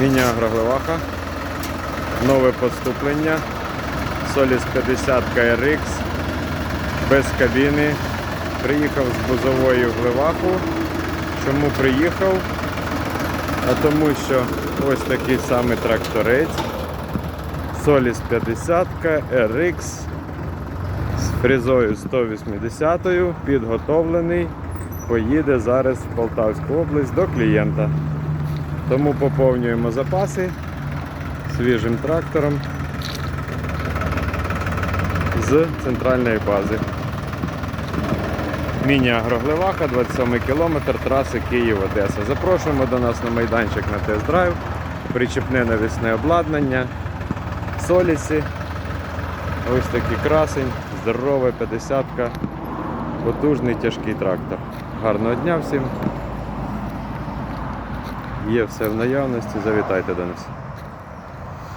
Міні-агроглеваха. Нове поступлення. Соліс 50 KRX. Без кабіни. Приїхав з бузовою в Глеваху. Чому приїхав? А тому що ось такий самий тракторець. Соліс 50 RX з фрезою 180 підготовлений. Поїде зараз в Полтавську область до клієнта. Тому поповнюємо запаси свіжим трактором з центральної бази. Міні-агроглеваха, 27 кілометр траси Київ-Одеса. Запрошуємо до нас на майданчик на тест-драйв, причепне навісне обладнання, соліси. Ось такий красень, здоровий 50-ка, потужний тяжкий трактор. Гарного дня всім! Є все в наявності, завітайте до нас.